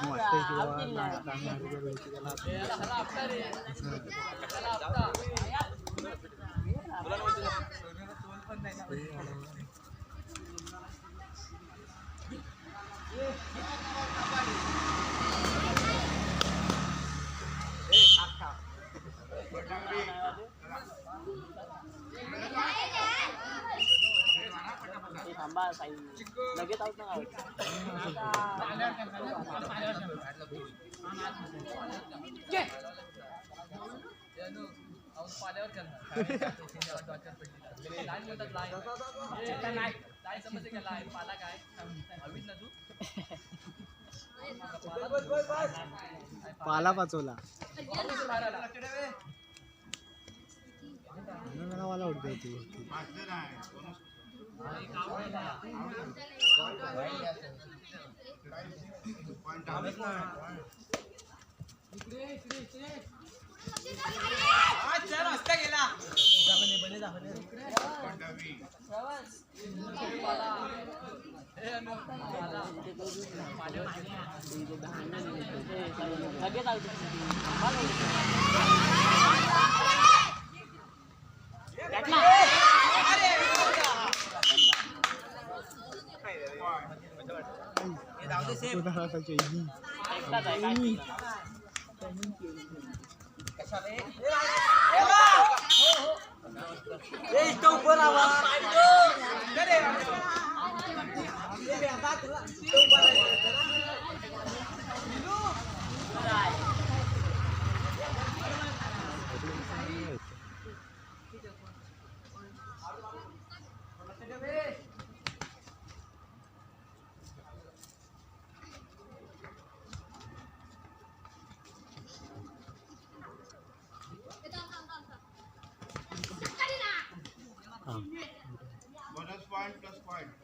वाटतंय की बाबा ना आता आम्ही हरत वेळची त्याला थांबा साई लगेच आऊट नका पाला पाचवला मला उडते होती. लगेच आऊट कोणाला त्याच्या इनी. एकटाच आहे काय हा. रविवारी नाव म्हणतो. रविवारी आठवड्याला. फक्त मारायचं. एक पण पण एक पण पण लावलं नाही.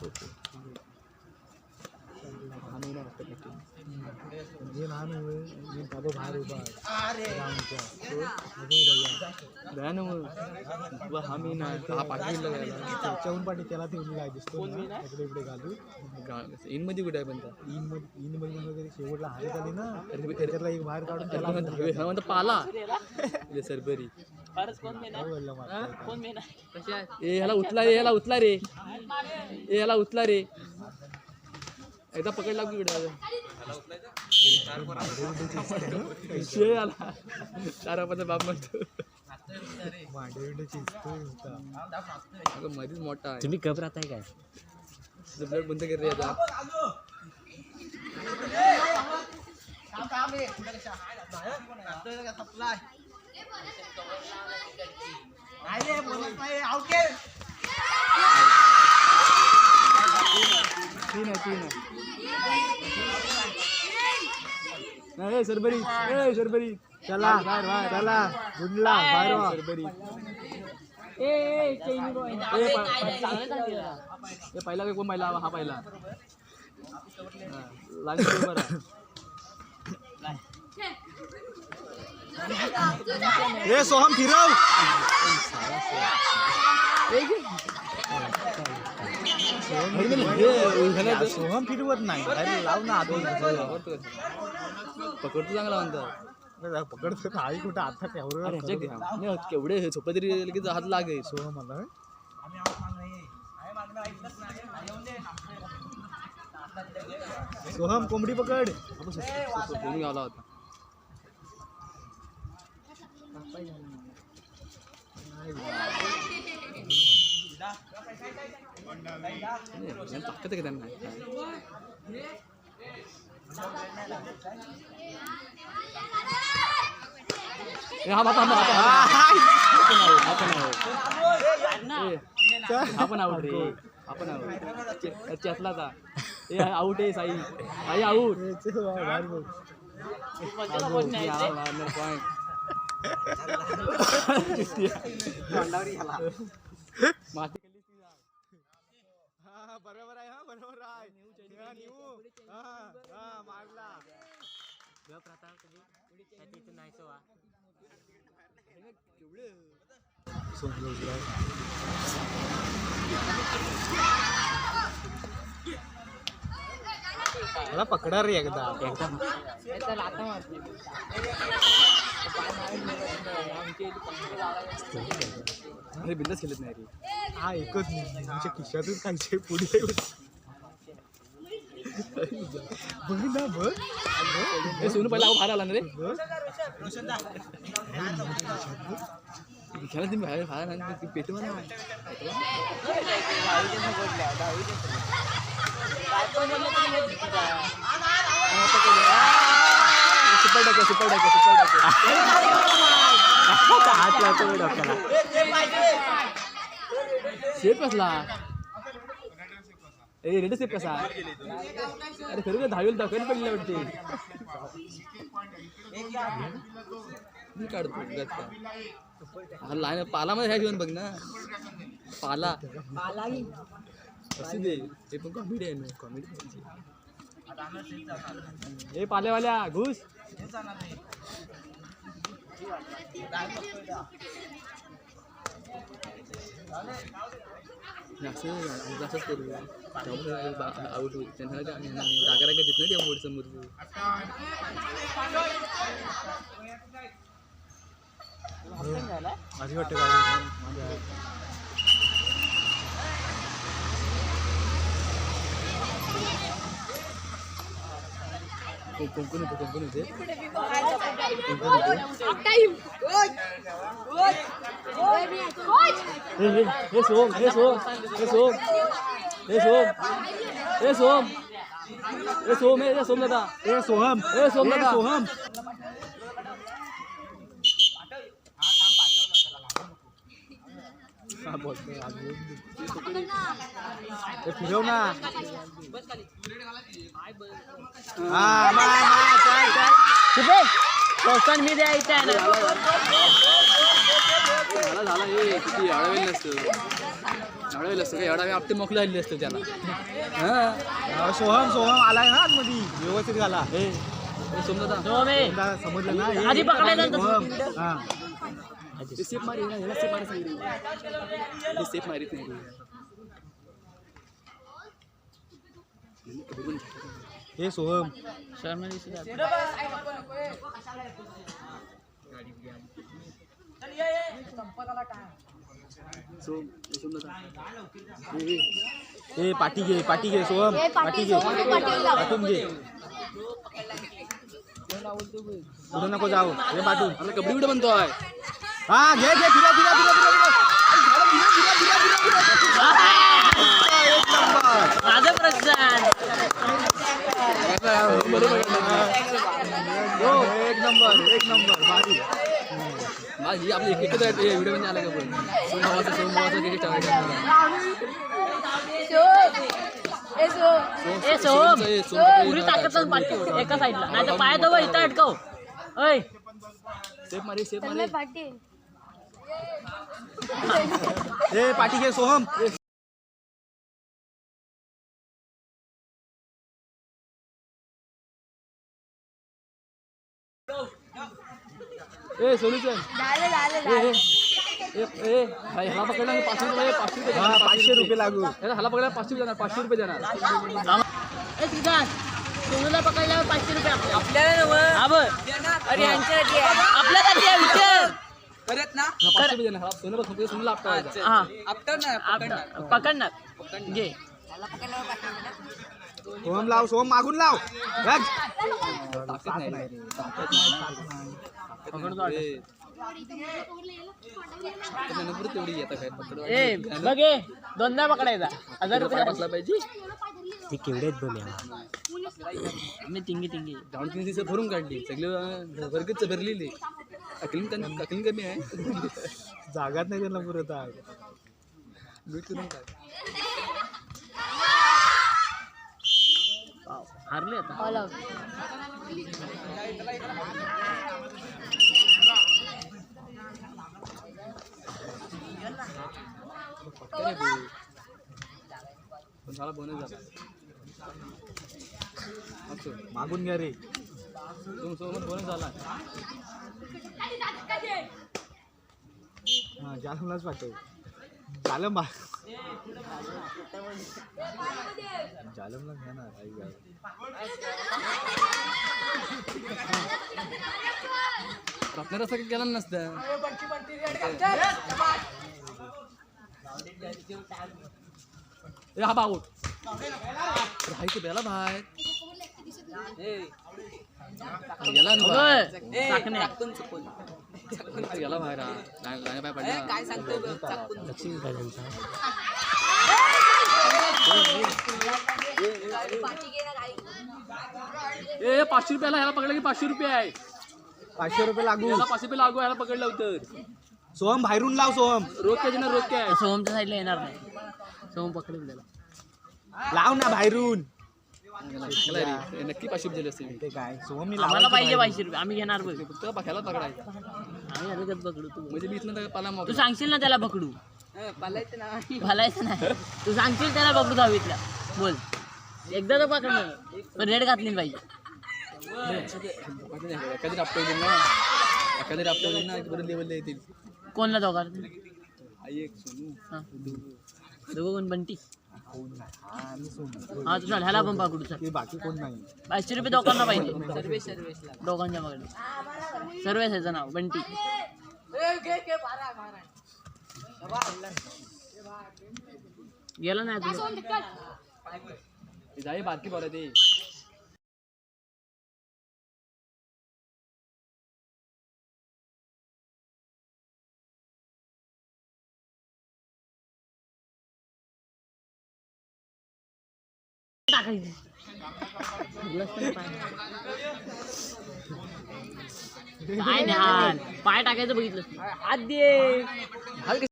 पुढे पुढे खाली. सुपेरी लहान आहे ना वाटतं कधी. म्हणजे लहान आहे मी बाबा बाहेर उभा. भयान मग हमी ना हा पाठविला त्याच्याहून पाठी त्याला ते काय दिसतो इकडे इकडे घालू इनमध्ये कुठे आहे पण त्या? इनमध्ये इनमध्ये म्हणजे कधी शेवटला हारीत आली ना त्याच्यातला एक बाहेर काढून त्याला हा म्हणतो- हा पाला सरबरी ए ह्याला उचला रे ह्याला उचला रे ए ह्याला उचला रे एकदा पकडला की इकडे शे आला. चार आपण बाप म्हणतो. अगं मध्येच मोठा आहे. तुम्ही कब राहताय काय? ब्लड बंद कर रे आता. तीन आहे तीन आहे ए सरबरी. ए सरबरी. चला चला. गुंडला बाहेर. सरबरी ए ए ए पहिला काय कोण पहिला? हा पहिला. लहान बरं. ए सोहम फिरव. या, सोहम फिरवत नाही अरे लाव ना आधी पकडतो चांगला म्हणतात पकडतो ना, आई कुठं आता अरे घ्या. केवढे हे सोपं तरी लगेच हात लागे सोहम आला सोहम कोंबडी पकड कोणी गावला होता नाही, ताकद आहे त्यांना ए, हा बापा, हा बापा, आऊट रे हा आऊट चेतला का ए आऊट आहे साई साई आऊट पॉईंट माती बरोबर आहे हा बरोबर आहे हा, निऊ. हा, हा, मारला मला पकडा रे एकदा. अरे बिंदास खेळत नाही रे. हा एकच नाही. तुमच्या खिशातच खायचे पुढे बघ ना बघ हे सोनू पहिला बाहेर आला ना रे. खेळा तुम्ही बाहेर बाहेर आला ना, पेटू मला सुपर टाका सुपर टाका सुपर टाका हात लावतो डोक्याला सेफ कसला ए रेड सेफ कसा? अरे खरं का दहावीला दाखवायला पडले वाटते. मी काढतो लहान पालामध्ये ह्या घेऊन बघ ना. पाला. असू दे हे पण कॉमेडी आहे ना कॉमेडी हे म्हणजे. पालेवाल्या घुस. असं असंच करू त्यामुळे आऊट होईल त्यांना काय जागा रागा देत नाही त्या मोड समोर माझी वाटतं गाडी माझी आहे. होते कोणकोण होते हे हे हे सोम हे सोम हे सोम हे सोम हे सोम हे सोम हे सोम दादा ए सोहम हे सोम ए दादा सोहम हा बोलतोय अजून. ए, फिरव ना हा मा, मा, चल, चल. प्रोत्साहन मी द्यायचं आहे ना झाला झाला हे किती अडवेल नसतं अडवेल असतं काही अडावे आपटे मोकळे आलेले असतं त्याला. हां? हा, सोहम सोहम आलाय ना आतमध्ये. व्यवस्थित झाला हे. हे सोम दादा तुला समजलं ना? हे- आधी. हा. सेफ मारी ना ह्याला सेफ मारी सांगितली. हे सेफ हे सोहम. सोम हे पाठी घे पाठी घे सोहम पाठी घे. पाठून घे. पुढे नको जाऊ. हे पाठून आपला कबड्डी कुठे बनतोय? हा घे घे फिरा फिरा फिरा फिरा माझं बरोबर हो, एक नंबर एक नंबर. भारी. माझी आपली एक एकच व्हिडिओमध्ये आला का पण सोम भावाचा सोम भावाचा क्रिकेट टाकायचा ए सोम पुरी ताकद पाठी एका साईडला नाही तर पायाजवळ इथं अटकव. ऐ सेफ मारी सेफ मारी. पाटील. हे पाठी घे सोहम. ए भाई ह्याला पकडला की पाचशे रुपये पाचशे रुपये हा देणार, पाचशे रुपये. लागू. याला ह्याला पकडला पाचशे रुपये देणार पाचशे रुपये देणार. ए सिद्धार्थ सोनूला पकडल्यावर पाचशे रुपये आपल्याला हा बघ. अरे आपल्यासाठी आहे विचार. हा, पाचशे रुपये देणार. ह्याला सोनं बघ फक्त सोनूला आपटायचा हा. आपटा- पकडणार. घे. मागून लाव. काय पकड ए बघ दोनदा पकडायचा. हजार रुपये. बसला पाहिजे ते केवढे आहेत बघ मी तिंगी तिंगी. जाऊन तीन दिवस भरून काढली. सगळे वर्गच भरलेली. अकलीन कमी अकलीन कमी आहे. जागाच नाही त्यांना पुरत आहे मीठ करून काय हारले आता. पण मला बोनस झाला असं मागून घ्या रे. तुमच्यासोबत बोनस झाला? हा जालमलाच पाठव जालम बा जालमला घ्या ना आई. आपल्याला काही केलं नसतं. हा भाऊ. राहायचं बेला बाहेर. गेला गेला बाहेर. गाण्या पाय पडला ए पाचशे रुपयाला ह्याला पकडलं की पाचशे रुपये आहे. पाचशे रुपये लागू. ह्याला पाचशे रुपये लागू ह्याला पकडलं होतं सोहम बाहेरून लाव सोहम. रोज काय ना रोज काय सोहमच्या साईडला येणार नाही. सोहम पकडेल त्याला. लाव ना बाहेरून. रे. नक्की पाचशे रुपये दिले असते मी ते काय? सोहम मी आम्हाला पाहिजे पाचशे रुपये. आम्ही घेणार बघ. फक्त पाख्याला पकडायचं. आम्ही पकडू तू. म्हणजे मी इथलं तर पाला तू सांगशील ना त्याला पकडू. घालायचं नाही. तू सांगशील त्याला पकडू दहावीतला. बोल. एकदा तर पकडणार पण रेड घातली पाहिजे. एखादी रापटवली ना एखादी रापटवली ना बरं लेवलला येतील कोणला दोघा दोघं कोण बंटी. हा, तू चाल ह्याला पण पकडू चल. बाकी कोण नाही पाचशे रुपये दोघांना पाहिजे. दोघांच्या पकडे सर्वेस ह्याचं नाव बंटी. गेला नाही जाई बारकी बरं ते काय नाही हात पाय टाकायचं बघितलं. हात दे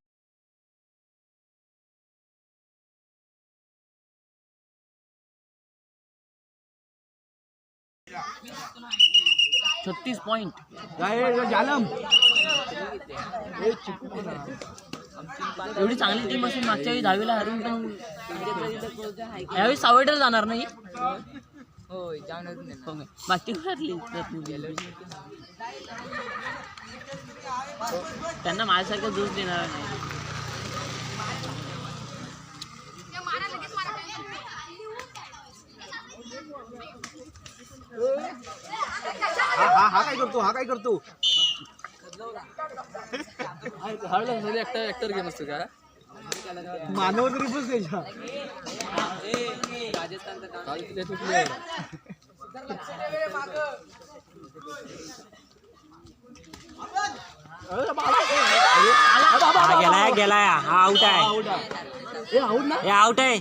छत्तीस हे, जालम एवढी चांगली टीम असून मागच्या वेळी दहावीला हरून पण यावेळी सावडेला जाणार नाही? हो कुठे हरली. त्यांना माझ्यासारखं दोष देणार नाही. हा हा हा काय करतो हा काय करतो? ऍक्टर गेम असतो का? मानव तरी पण त्याच्या काल तिथे तुटली आहे. हा गेलाय गेलाय. हा आउट आहे. आऊट आहे. ए आऊट ना हे आउट आहे.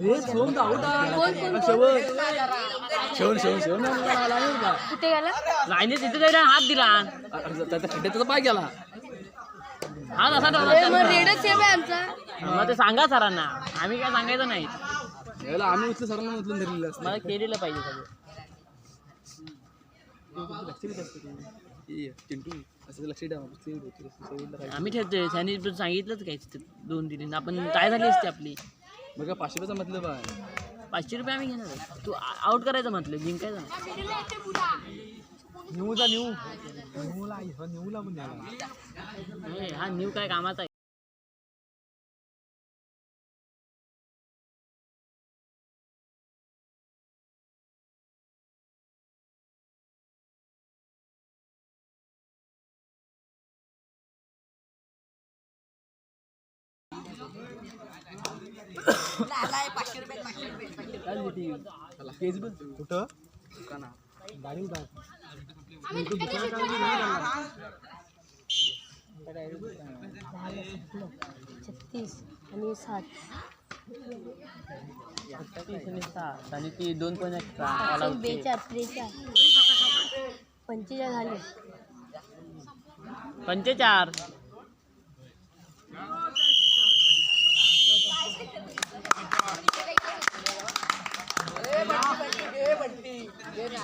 हे शेवण आला नाही तिथे जायला हात दिला. त्याच्या खड्ड्यात त्याचा पाय गेला. हात. असा ठेवला मग ते सांगा सरांना. आम्ही काय सांगायचं नाही. आम्ही उचलून सरांना उचलून धरलेलं असतं. मला केलेलं पाहिजे सगळं. चिंटू असं लक्ष द्या. आम्ही ठेवतोय. त्यांनी सांगितलंच काय तिथे दोन दिली आपण काय झाली असते आपली? बघा पाचशे रुपयाचा मतलब आहे पाचशे रुपये आम्ही घेणार आहे. तू आउट करायचं म्हटलं जिंकायचं नाही. न्यूजा न्यू न्यूला न्यूला पण द्यायला हे, हा न्यू काय कामाचा संपलं छत्तीस आणि सात सात आणि ती दोन पण पंचेचाळ. झाले